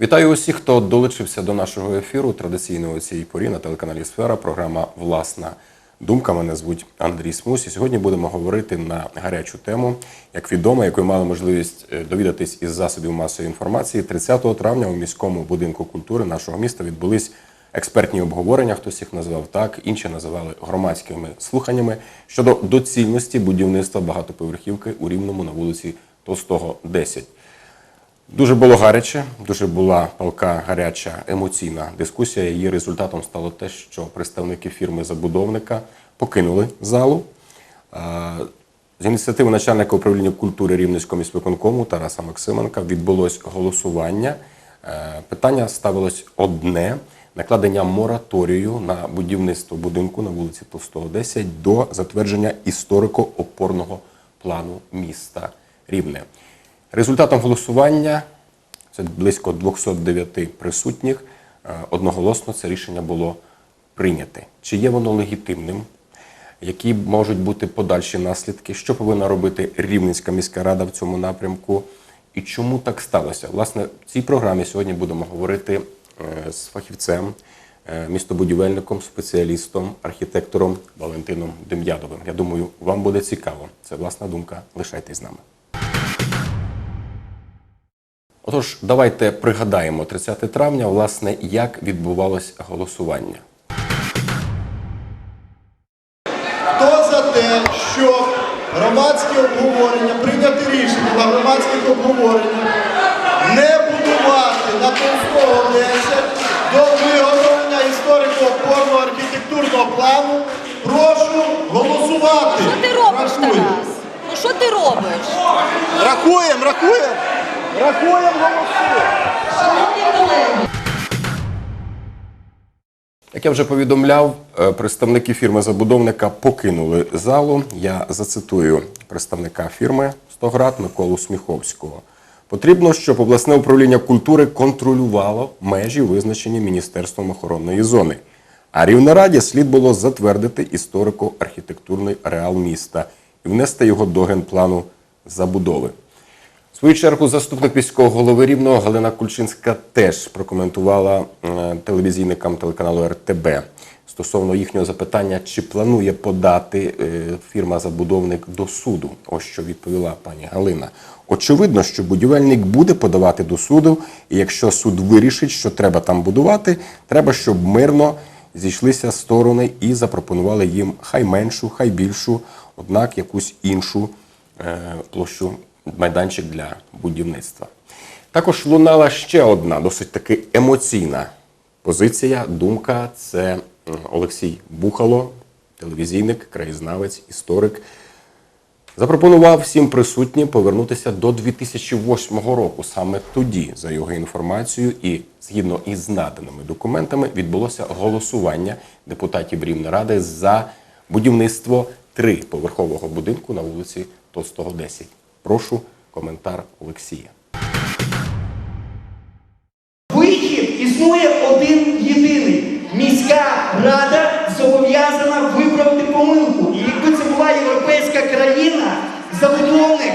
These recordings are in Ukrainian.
Вітаю усіх, хто долучився до нашого ефіру традиційного у цій порі на телеканалі Сфера. Програма Власна думка. Мене звуть Андрій Смус. І сьогодні будемо говорити на гарячу тему, як відомо, якою мали можливість е, довідатись із засобів масової інформації. 30 травня у міському будинку культури нашого міста відбулись експертні обговорення. Хтось їх назвав так, інші називали громадськими слуханнями щодо доцільності будівництва багатоповерхівки у рівному на вулиці Толстого 10. Дуже було гаряче, дуже була палка гаряча емоційна дискусія. Її результатом стало те, що представники фірми-забудовника покинули залу. З ініціативи начальника управління культури Рівненського міськвиконкому Тараса Максименка відбулось голосування. Е, Питання ставилось одне накладення мораторію на будівництво будинку на вулиці Толстого 10 до затвердження історико-опорного плану міста Рівне. Результатом голосування це близько 209 присутніх. е, Одноголосно це рішення було прийняте. Чи є воно легітимним? Які можуть бути подальші наслідки? Що повинна робити Рівненська міська рада в цьому напрямку? І чому так сталося? Власне, в цій програмі сьогодні будемо говорити е, з фахівцем, е, містобудівельником, спеціалістом, архітектором Валентином Дем'ядовим. Я думаю, вам буде цікаво. Це власна думка. Лишайтесь з нами. Отож, давайте пригадаємо 30 травня, власне, як відбувалось голосування. Хто за те, щоб громадське обговорення, прийняти рішення на громадських обговорення, не будувати на Толстого 10 до виготовлення історико-опорного архітектурного плану, прошу голосувати. Що ти робиш. Тарас? Ну що ти робиш? Рахуємо, рахуємо. Рахуємо, голосуємо. Як я вже повідомляв, е, представники фірми-забудовника покинули залу. Я зацитую представника фірми «Стоград» Миколу Сміховського. Потрібно, щоб обласне управління культури контролювало межі, визначені Міністерством охоронної зони. А Рівнераді слід було затвердити історико-архітектурний ареал міста і внести його до генплану забудови. Свою чергу заступник міського голови Рівного Галина Кульчинська теж прокоментувала е, телевізійникам телеканалу РТБ стосовно їхнього запитання, чи планує подати е, фірма-забудовник до суду. Ось що відповіла пані Галина. Очевидно, що будівельник буде подавати до суду, і якщо суд вирішить, що треба там будувати, треба, щоб мирно зійшлися сторони і запропонували їм хай меншу, хай більшу, однак якусь іншу е, площу майданчик для будівництва. Також лунала ще одна досить таки емоційна позиція, думка. Це Олексій Бухало, телевізійник, краєзнавець, історик. Запропонував всім присутнім повернутися до 2008 року. Саме тоді, за його інформацією, і згідно із наданими документами, відбулося голосування депутатів Рівнеради за будівництво триповерхового будинку на вулиці Толстого 10. Прошу коментар Олексія. Вихід існує один єдиний. Міська рада зобов'язана виправити помилку. І якби це була європейська країна, забудовник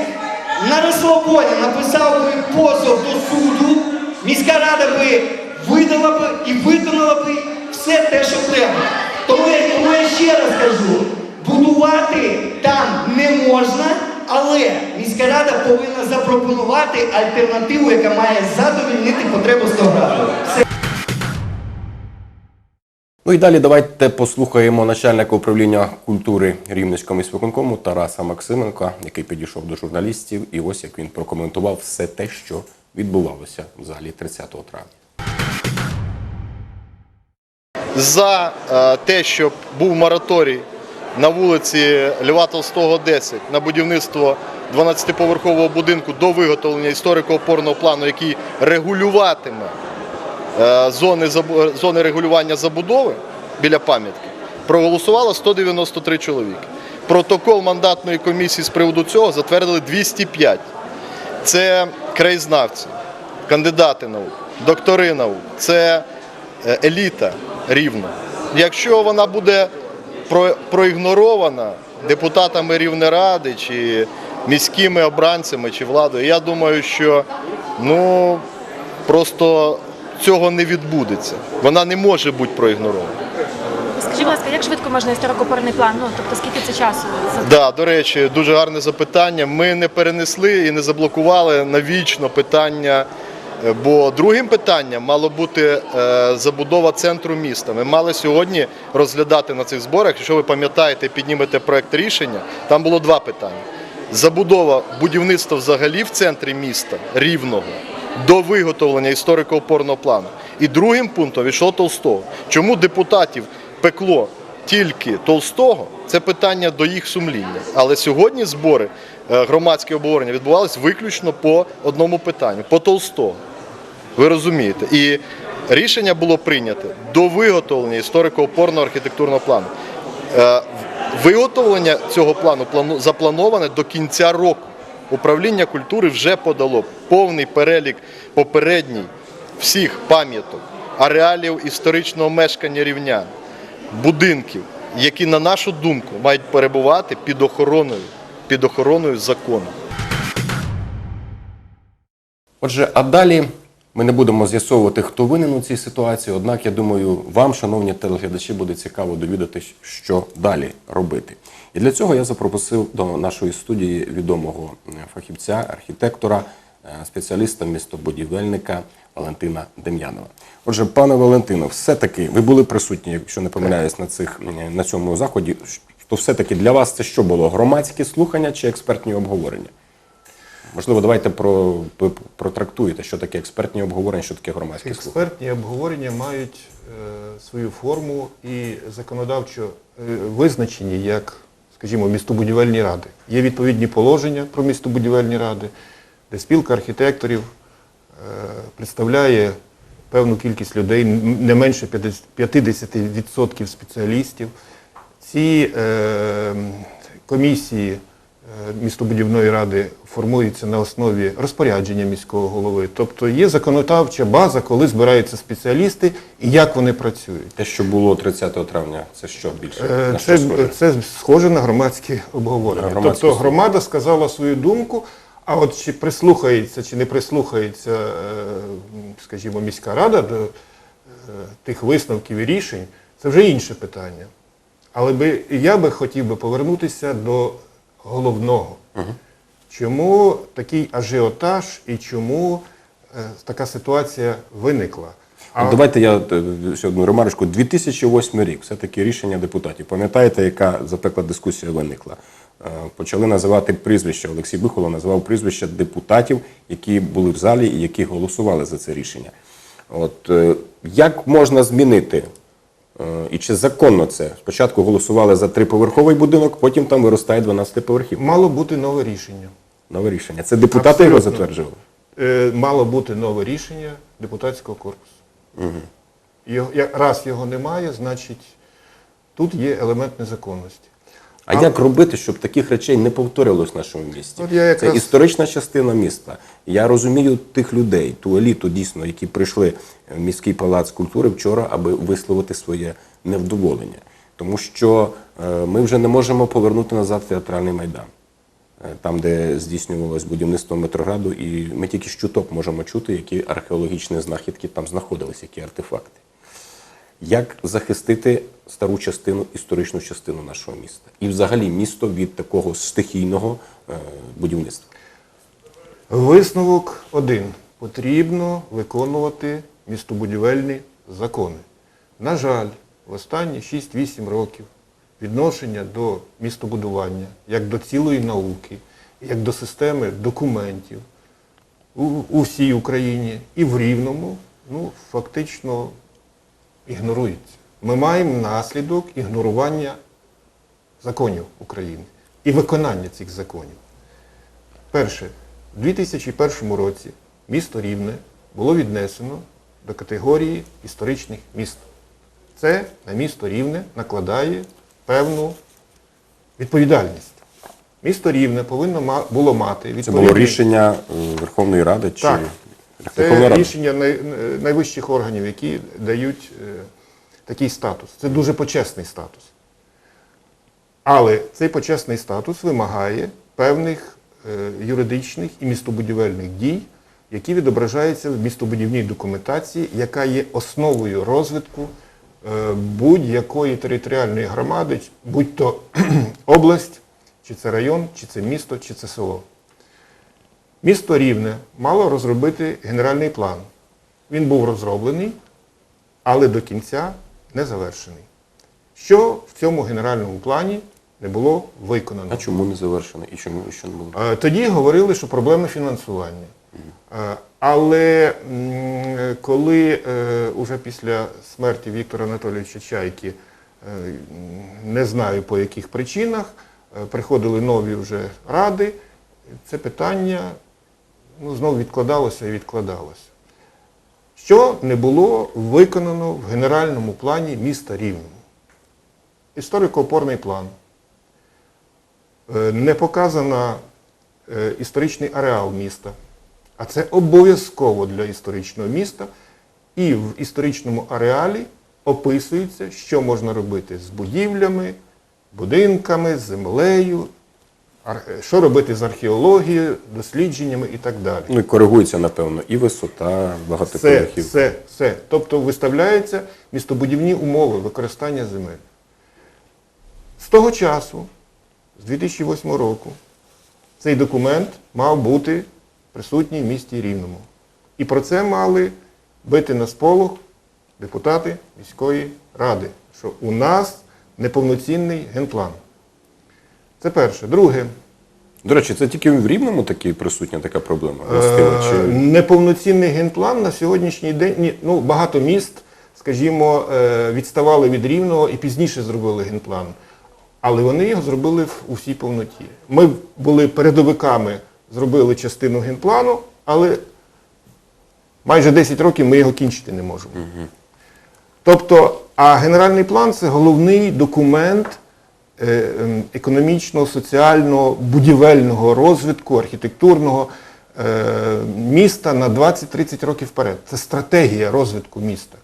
на розслабоні написав би позов до суду, міська рада би видала би і виконала би все те, що треба. Тому я ще раз кажу, будувати там не можна, але міська рада повинна запропонувати альтернативу, яка має задовільнити потребу Стограду. Ну і далі давайте послухаємо начальника управління культури Рівненського міськвиконкому Тараса Максименка, який підійшов до журналістів, і ось як він прокоментував все те, що відбувалося в залі 30 травня. за е, те, щоб був мораторій на вулиці Льва Толстого, 10 на будівництво 12-поверхового будинку до виготовлення історико-опорного плану, який регулюватиме е, зони, зони регулювання забудови біля пам'ятки, проголосувало 193 чоловіки. Протокол мандатної комісії з приводу цього затвердили 205. Це краєзнавці, кандидати наук, доктори наук, це е, еліта рівно. Якщо вона буде проігнорована депутатами Рівнеради чи міськими обранцями чи владою, я думаю, що ну, просто цього не відбудеться. Вона не може бути проігнорована. Скажіть, будь ласка, як швидко можна історико-опорний план? Ну тобто скільки це часу? Да, до речі, дуже гарне запитання. Ми не перенесли і не заблокували навічно питання. Бо другим питанням мало бути е, забудова центру міста. Ми мали сьогодні розглядати на цих зборах. Якщо ви пам'ятаєте, піднімете проект рішення. Там було два питання: забудова будівництва взагалі в центрі міста рівного до виготовлення історико-опорного плану. І другим пунктом йшло Толстого. Чому депутатів пекло тільки Толстого? Це питання до їх сумління. Але сьогодні збори е, громадські обговорення відбувалися виключно по одному питанню по Толстого. Ви розумієте? І рішення було прийнято до виготовлення історико-опорного архітектурного плану. Е, Виготовлення цього плану заплановане до кінця року. Управління культури вже подало повний перелік попередній всіх пам'яток, ареалів історичного мешкання рівнян, будинків, які, на нашу думку, мають перебувати під охороною, під охороною закону. Отже, а далі ми не будемо з'ясовувати, хто винен у цій ситуації. Однак, я думаю, вам, шановні телеглядачі, буде цікаво довідатись, що далі робити. І для цього я запросив до нашої студії відомого е, фахівця, архітектора, е, спеціаліста містобудівельника Валентина Дем'янова. Отже, пане Валентино, все-таки ви були присутні, якщо не помиляюсь, на цих е, на цьому заході. То все-таки для вас це що було? Громадські слухання чи експертні обговорення? Можливо, давайте про, про- протрактуєте, що таке експертні обговорення, що таке громадські слухання. Експертні обговорення мають е, свою форму і законодавчо е, визначені як, скажімо, містобудівельні ради. Є відповідні положення про містобудівельні ради, де спілка архітекторів е, представляє певну кількість людей, не менше 50 50% спеціалістів. Ці е, комісії містобудівної ради формуються на основі розпорядження міського голови. Тобто є законодавча база, коли збираються спеціалісти і як вони працюють. Те, що було 30 травня, це що більше? Е, На Це, що схоже? це схоже на громадські обговорення. На тобто слухання. громада сказала свою думку, а от чи прислухається, чи не прислухається, е, скажімо, міська рада до е, тих висновків і рішень, це вже інше питання. Але би, я би хотів би повернутися до головного. Чому такий ажіотаж і чому е, така ситуація виникла? От Давайте я е, ще одну ремарочку. 2008 рік, все-таки рішення депутатів. Пам'ятаєте, яка запекла дискусія виникла? Е, Почали називати прізвища. Олексій Бихоло називав прізвища депутатів, які були в залі і які голосували за це рішення. От як можна змінити? Е, І чи законно це? Спочатку голосували за триповерховий будинок, потім там виростає 12 поверхів. Мало бути нове рішення. Нове рішення. Це депутати його затверджували. Е, мало бути нове рішення депутатського корпусу. Його, раз його немає, значить тут є елемент незаконності. А як робити, щоб таких речей не повторилось в нашому місті? От я якраз- Це історична частина міста. Я розумію тих людей, ту еліту дійсно, які прийшли в міський палац культури вчора, аби висловити своє невдоволення. Тому що е, ми вже не можемо повернути назад театральний майдан, е, там, де здійснювалось будівництво метрограду, і ми тільки з чуток можемо чути, які археологічні знахідки там знаходились, які артефакти. Як захистити стару частину, історичну частину нашого міста? І взагалі місто від такого стихійного е, будівництва? Висновок один. Потрібно виконувати містобудівельні закони. На жаль, в останні 6-8 років відношення до містобудування, як до цілої науки, як до системи документів у, у всій Україні і в Рівному, ну, фактично ігнорується. Ми маємо наслідок ігнорування законів України і виконання цих законів. Перше, у 2001 році місто Рівне було віднесено до категорії історичних міст. Це на місто Рівне накладає певну відповідальність. Місто Рівне повинно було мати Це було рішення е, Верховної Ради чи Так. Це рішення най- найвищих органів, які дають е, такий статус. Це дуже почесний статус. Але цей почесний статус вимагає певних е, юридичних і містобудівельних дій, які відображаються в містобудівній документації, яка є основою розвитку е, будь-якої територіальної громади, будь то область, чи це район, чи це місто, чи це село. Місто Рівне мало розробити генеральний план. Він був розроблений, але до кінця не завершений. Що в цьому генеральному плані не було виконано? А чому не завершено? І чому ще не було? Е, Тоді говорили, що проблема фінансування. Е, Але коли е, уже після смерті Віктора Анатолійовича Чайки, не знаю по яких причинах, приходили нові вже ради, це питання ну, знову відкладалося і відкладалося. Що не було виконано в генеральному плані міста Рівному? Історико-опорний план. Е, не показано е, історичний ареал міста, а це обов'язково для історичного міста. І в історичному ареалі описується, що можна робити з будівлями, будинками, землею, що робити з археологією, дослідженнями і так далі. Ну і коригується, напевно, і висота Все, багатоповерхів. все, все. Тобто виставляються містобудівні умови використання земель. З того часу, з 2008 року, цей документ мав бути присутній в місті Рівному. І про це мали бити на сполох депутати міської ради, що у нас неповноцінний генплан. Це перше. Друге. До речі, це тільки в Рівному такі присутня така проблема? Властива, Е, чи... Неповноцінний генплан на сьогоднішній день, ні, ну, багато міст, скажімо, е, відставали від рівного і пізніше зробили генплан. Але вони його зробили в у всій повноті. Ми були передовиками, зробили частину генплану, але майже 10 років ми його кінчити не можемо. Тобто, а генеральний план це головний документ економічного, соціального, будівельного розвитку, архітектурного е, міста на 20-30 років вперед. Це стратегія розвитку міста.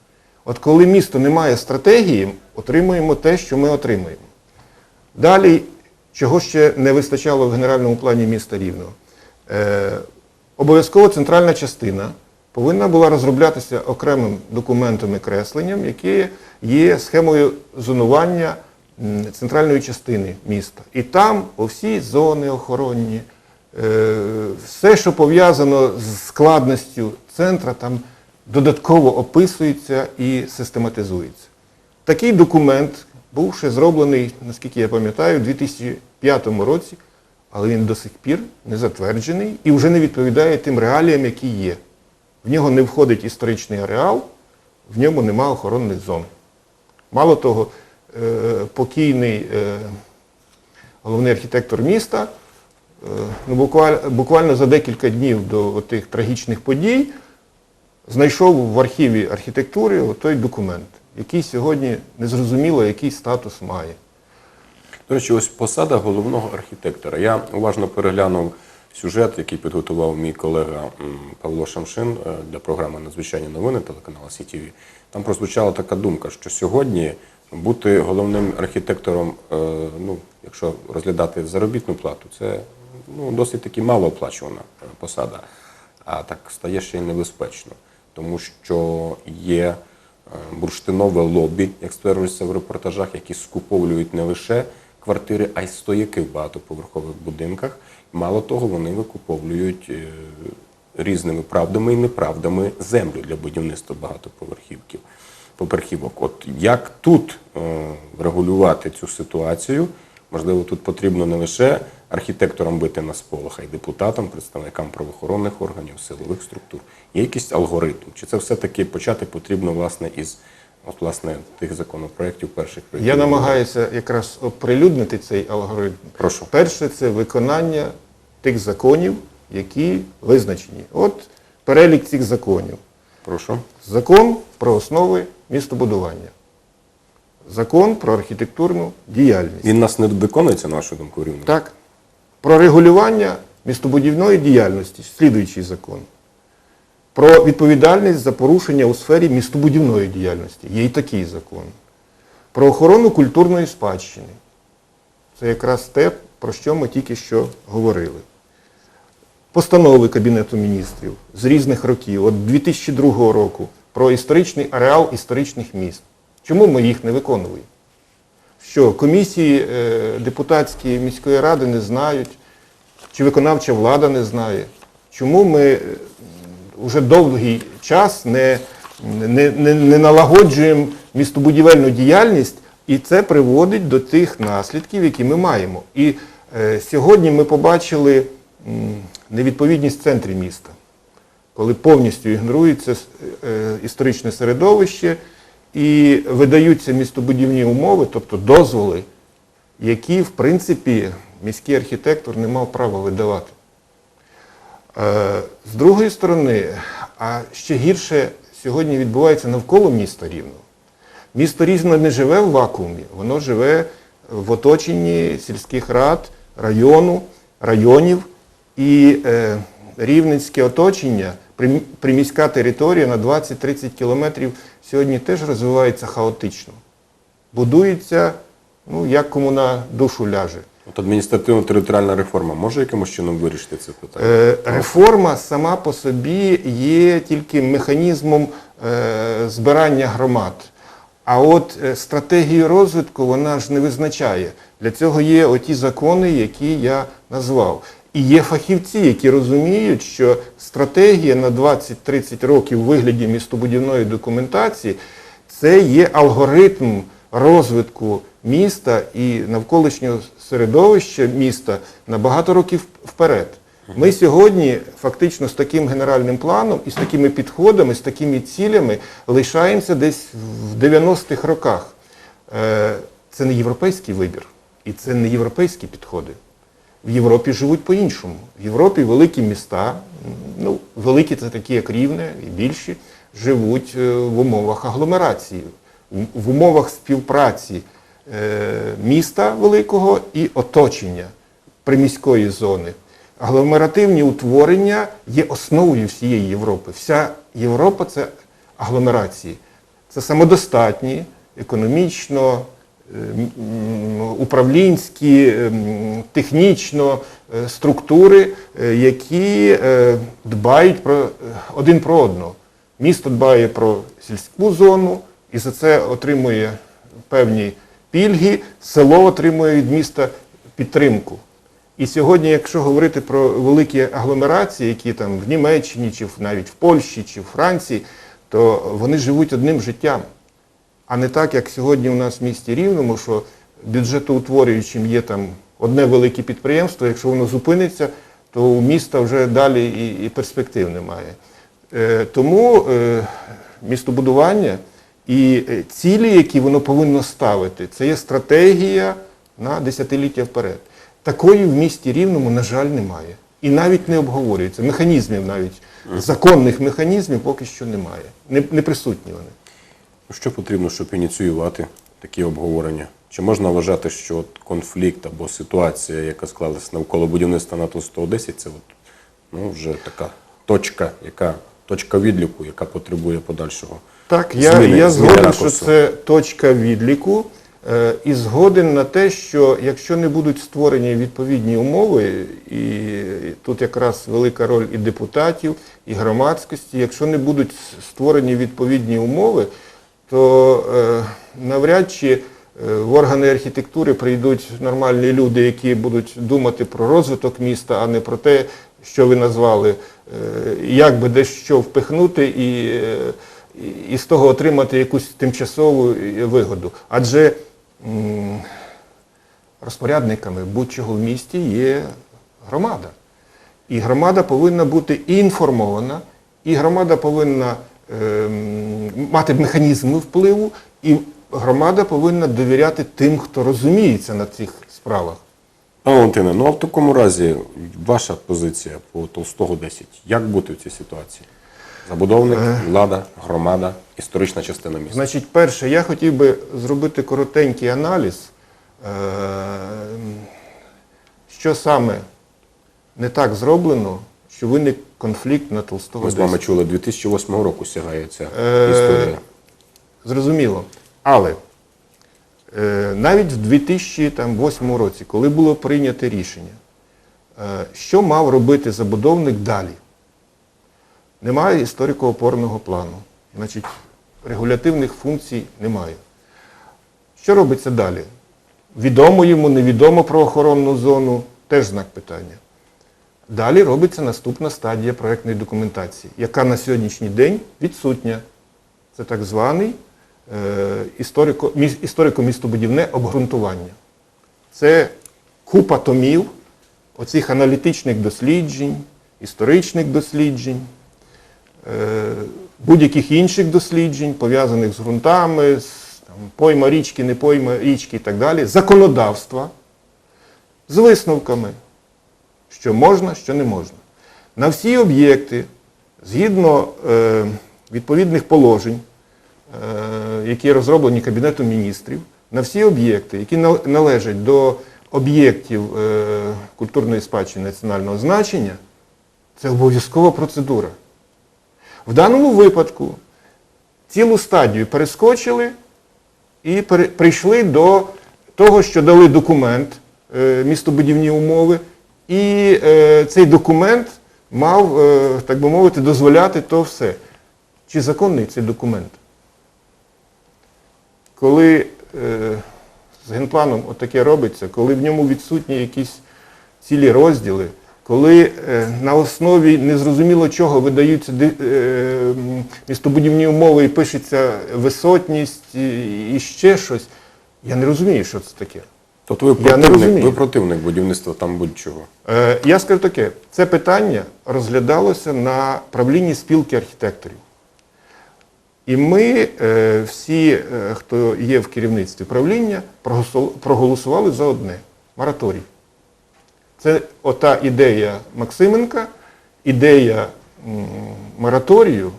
От коли місто не має стратегії, отримуємо те, що ми отримуємо. Далі, чого ще не вистачало в генеральному плані міста Рівного? Е, обов'язково центральна частина повинна була розроблятися окремим документом і кресленням, яке є схемою зонування центральної частини міста. І там всі зони охоронні, е, все, що пов'язано з складністю центра, там додатково описується і систематизується. Такий документ був ще зроблений, наскільки я пам'ятаю, у 2005 році, але він до сих пір не затверджений і вже не відповідає тим реаліям, які є. В нього не входить історичний ареал, в ньому нема охоронних зон. Мало того, покійний е, головний архітектор міста е, ну, буквально, за декілька днів до тих трагічних подій знайшов в архіві архітектури той документ, який сьогодні незрозуміло, який статус має. До речі, ось посада головного архітектора. Я уважно переглянув сюжет, який підготував мій колега Павло Шамшин е, для програми Надзвичайні новини телеканалу СІТВ. Там прозвучала така думка, що сьогодні бути головним архітектором, е, ну, якщо розглядати заробітну плату, це ну, досить таки малооплачувана е, посада. А так стає ще й небезпечно, тому що є е, бурштинове лобі, як стверджується в репортажах, які скуповують не лише квартири, а й стояки в багатоповерхових будинках. Мало того, вони викуповують різними правдами і неправдами землю для будівництва багатоповерхівків. Поверхівок. От як тут е, регулювати цю ситуацію? Можливо, тут потрібно не лише архітекторам бити на сполох, а й депутатам, представникам правоохоронних органів, силових структур. Є якийсь алгоритм? Чи це все-таки почати потрібно власне із от, власне, тих законопроєктів перших? про які Я намагаюся якраз оприлюднити цей алгоритм. Прошу. Перше, це виконання тих законів, які визначені. От перелік цих законів. Прошу. Закон про основи містобудування. Закон про архітектурну діяльність. Він нас не виконується, на вашу думку, рівно? Так. Про регулювання містобудівної діяльності, слідуючий закон. Про відповідальність за порушення у сфері містобудівної діяльності. Є і такий закон. Про охорону культурної спадщини. Це якраз те, про що ми тільки що говорили. постанови Кабінету міністрів з різних років, от 2002 року, про історичний ареал історичних міст. Чому ми їх не виконуємо? Що комісії е, депутатські міської ради не знають, чи виконавча влада не знає. Чому ми е, вже довгий час не, не, не, не налагоджуємо містобудівельну діяльність, і це приводить до тих наслідків, які ми маємо. І е, сьогодні ми побачили невідповідність в центрі міста, коли повністю ігнорується е, історичне середовище і видаються містобудівні умови, тобто дозволи, які, в принципі, міський архітектор не мав права видавати. Е, З другої сторони, а ще гірше сьогодні відбувається навколо міста Рівного. Місто Рівне не живе в вакуумі, воно живе в оточенні сільських рад, району, районів. І е, рівненське оточення, приміська територія на 20-30 кілометрів сьогодні теж розвивається хаотично. Будується, ну, як кому на душу ляже. От адміністративно-територіальна реформа може якимось чином вирішити це питання? Е, Реформа сама по собі є тільки механізмом е, збирання громад. А от е, стратегію розвитку вона ж не визначає. Для цього є оті закони, які я назвав. І є фахівці, які розуміють, що стратегія на 20-30 років у вигляді містобудівної документації це є алгоритм розвитку міста і навколишнього середовища міста на багато років вперед. Ми сьогодні фактично з таким генеральним планом і з такими підходами, з такими цілями лишаємося десь в 90-х роках. Е, Це не європейський вибір і це не європейські підходи. В Європі живуть по-іншому. В Європі великі міста, ну, великі це такі, як Рівне, і більші, живуть е, в умовах агломерації, в- умовах співпраці е, міста великого і оточення приміської зони. Агломеративні утворення є основою всієї Європи. Вся Європа це агломерації. Це самодостатні, економічно, управлінські, технічно е, структури, е, які е, дбають про, один про одного. Місто дбає про сільську зону і за це отримує певні пільги, село отримує від міста підтримку. І сьогодні, якщо говорити про великі агломерації, які там в Німеччині, чи навіть в Польщі, чи в Франції, то вони живуть одним життям. А не так, як сьогодні у нас в місті Рівному, що бюджетоутворюючим є там одне велике підприємство, якщо воно зупиниться, то у міста вже далі і, і перспектив немає. Е, тому е, містобудування і е, цілі, які воно повинно ставити, це є стратегія на десятиліття вперед. Такої в місті Рівному, на жаль, немає. І навіть не обговорюється. Механізмів навіть, законних механізмів поки що немає. Не, не присутні вони. Що потрібно, щоб ініціювати такі обговорення? Чи можна вважати, що от конфлікт або ситуація, яка склалась навколо будівництва НАТО 110, це от, ну, вже така точка, яка, точка відліку, яка потребує подальшого Так, я, зміни, я згоден, що це точка відліку, е, і згоден на те, що якщо не будуть створені відповідні умови, і тут якраз велика роль і депутатів, і громадськості, якщо не будуть створені відповідні умови, то е, навряд чи е, в органи архітектури прийдуть нормальні люди, які будуть думати про розвиток міста, а не про те, що ви назвали, е, як би десь що впихнути і, і- з того отримати якусь тимчасову вигоду. Адже розпорядниками будь-чого в місті є громада. І громада повинна бути інформована, і громада повинна мати механізми впливу, і громада повинна довіряти тим, хто розуміється на цих справах. Пане Валентине, ну а в такому разі ваша позиція по Толстого 10. Як бути в цій ситуації? Забудовник, влада, громада, історична частина міста. Значить, перше, я хотів би зробити коротенький аналіз, е, що саме не так зроблено, що виник конфлікт на Толстого Ми з вами чули, 2008 року сягає ця Е, історія. Зрозуміло. Але е, навіть в 2008 році, коли було прийнято рішення Е, Що мав робити забудовник далі? Немає історико-опорного плану. Значить, регулятивних функцій немає. Що робиться далі? Відомо йому, невідомо про охоронну зону, теж знак питання. Далі робиться наступна стадія проєктної документації, яка на сьогоднішній день відсутня. Це так званий е, історико, міс- історико-містобудівне обґрунтування. Це купа томів оцих аналітичних досліджень, історичних досліджень, е, будь-яких інших досліджень, пов'язаних з ґрунтами, з там, пойма річки, не пойма річки і так далі, законодавства з висновками, що можна, що не можна. На всі об'єкти, згідно е, відповідних положень, е, які розроблені Кабінетом міністрів, на всі об'єкти, які належать до об'єктів е, культурної спадщини національного значення, це обов'язкова процедура. В даному випадку цілу стадію перескочили і пере- прийшли до того, що дали документ, е, містобудівні умови, і е, цей документ мав, е, так би мовити, дозволяти то все. Чи законний цей документ? Коли е, з генпланом отаке робиться, коли в ньому відсутні якісь цілі розділи, коли е, на основі незрозуміло чого видаються е, містобудівні умови і пишеться висотність і, і ще щось, я не розумію, що це таке. Тобто ви противник, ви противник будівництва там будь-чого. Е, Я скажу таке, це питання розглядалося на правлінні спілки архітекторів. І ми е, всі, е, хто є в керівництві правління, проголосували за одне мораторій. Це ота ідея Максименка, ідея м, мораторію,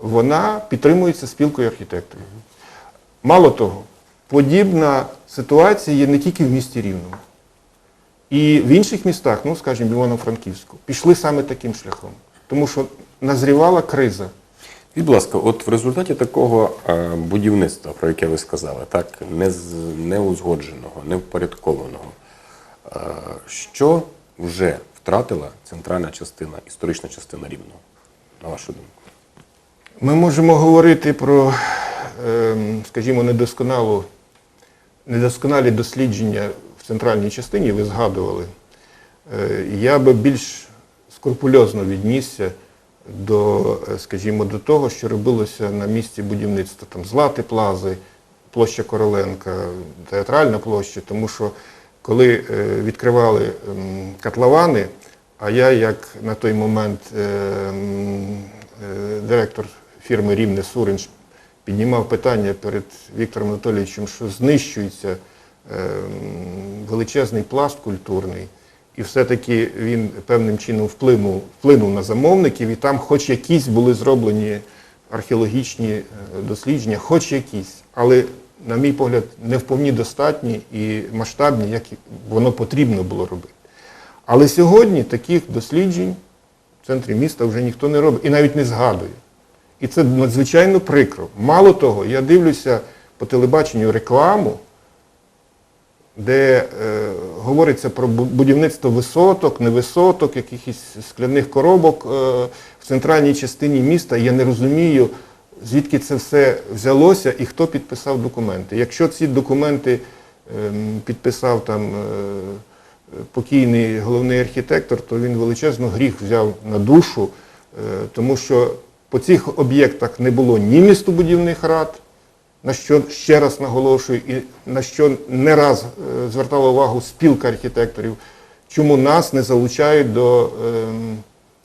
вона підтримується спілкою архітекторів. Мало того, подібна ситуація є не тільки в місті Рівному. І в інших містах, ну скажімо, Івано-Франківську, пішли саме таким шляхом. Тому що назрівала криза. І, будь ласка, от в результаті такого е, будівництва, про яке ви сказали, так, не, з- не узгодженого, не впорядкованого, е, що вже втратила центральна частина, історична частина Рівного, на вашу думку? Ми можемо говорити про, ем, скажімо, недосконалу, недосконалі дослідження в центральній частині, ви згадували. Е, Я би більш скрупульозно віднісся до, е, скажімо, до того, що робилося на місці будівництва там Злати Плази, площа Короленка, театральна площа, тому що коли е, відкривали котловани, а я як на той момент директор фірми Рівне Суринч піднімав питання перед Віктором Анатолійовичем, що знищується е, величезний пласт культурний, і все-таки він певним чином вплинув, вплинув на замовників, і там хоч якісь були зроблені археологічні е, дослідження, хоч якісь, але, на мій погляд, не вповні достатні і масштабні, як воно потрібно було робити. Але сьогодні таких досліджень в центрі міста вже ніхто не робить і навіть не згадує. І це надзвичайно прикро. Мало того, я дивлюся по телебаченню рекламу, де е, говориться про будівництво висоток, невисоток, якихось скляних коробок е, в центральній частині міста. Я не розумію, звідки це все взялося і хто підписав документи. Якщо ці документи ем, підписав там е, покійний головний архітектор, то він величезно гріх взяв на душу, е, тому що по цих об'єктах не було ні містобудівних рад, на що ще раз наголошую, і на що не раз е, звертала увагу спілка архітекторів, чому нас не залучають до ем,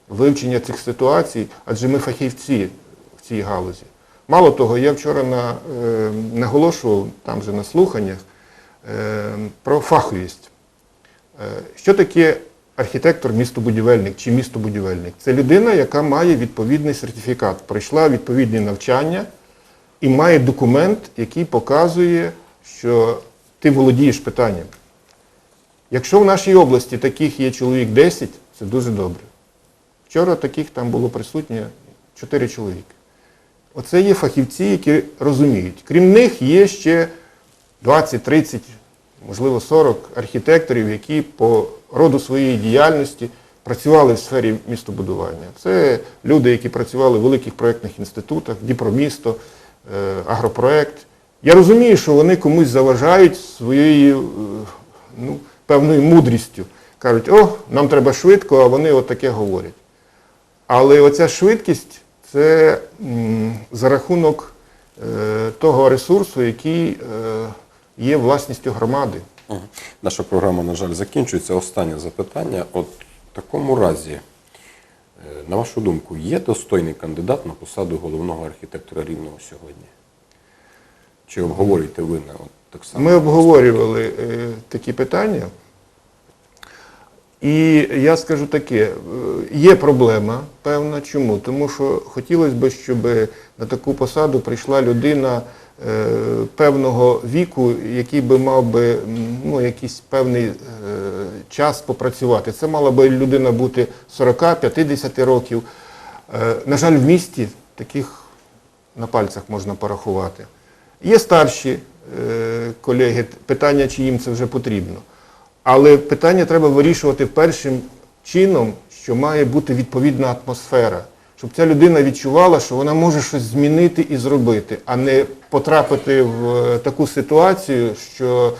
вивчення цих ситуацій, адже ми фахівці в цій галузі. Мало того, я вчора на, е, наголошував там же на слуханнях е, про фаховість. Е, Що таке архітектор-містобудівельник чи містобудівельник? Це людина, яка має відповідний сертифікат, пройшла відповідні навчання і має документ, який показує, що ти володієш питанням. Якщо в нашій області таких є чоловік 10, це дуже добре. Вчора таких там було присутнє 4 чоловіки. Оце є фахівці, які розуміють. Крім них є ще 20-30 можливо 40 архітекторів, які по роду своєї діяльності працювали в сфері містобудування. Це люди, які працювали в великих проєктних інститутах, Дніпромісто, е, Агропроект. Я розумію, що вони комусь заважають своєю е, ну, певною мудрістю. Кажуть, о, нам треба швидко, а вони от таке говорять. Але оця швидкість це за рахунок е, того ресурсу, який є власністю громади. Наша програма, на жаль, закінчується. Останнє запитання. От в такому разі, е, на вашу думку, є достойний кандидат на посаду головного архітектора Рівного сьогодні? Чи обговорюєте ви на от так само? Ми обговорювали е, такі питання. І я скажу таке, е, є проблема певна. Чому? Тому що хотілося б, щоб на таку посаду прийшла людина певного віку, який би мав би ну, якийсь певний е, час попрацювати. Це мала би людина бути 40-50 років. Е, на жаль, в місті таких на пальцях можна порахувати. Є старші е, колеги, питання, чи їм це вже потрібно. Але питання треба вирішувати першим чином, що має бути відповідна атмосфера, щоб ця людина відчувала, що вона може щось змінити і зробити, а не потрапити в е, таку ситуацію, що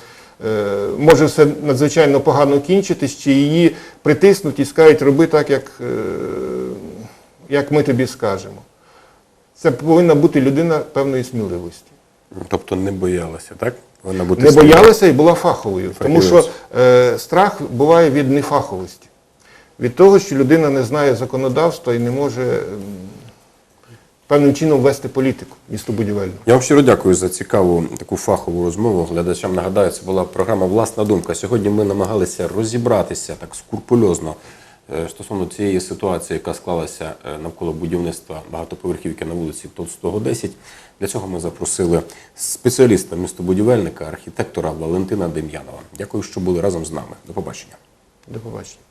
е, може все надзвичайно погано кінчитись, чи її притиснуть і скажуть, роби так, як, е, як ми тобі скажемо. Це повинна бути людина певної сміливості. Тобто не боялася, так? Повинна бути Не смілива. боялася і була фаховою. Тому що е, страх буває від нефаховості, від того, що людина не знає законодавства і не може певним чином вести політику містобудівельну. Я вам щиро дякую за цікаву таку фахову розмову. Глядачам нагадаю, це була програма Власна думка. Сьогодні ми намагалися розібратися так скрупульозно е, стосовно цієї ситуації, яка склалася е, навколо будівництва багатоповерхівки на вулиці Толстого 10. Для цього ми запросили спеціаліста містобудівельника, архітектора Валентина Дем'янова. Дякую, що були разом з нами. До побачення. До побачення.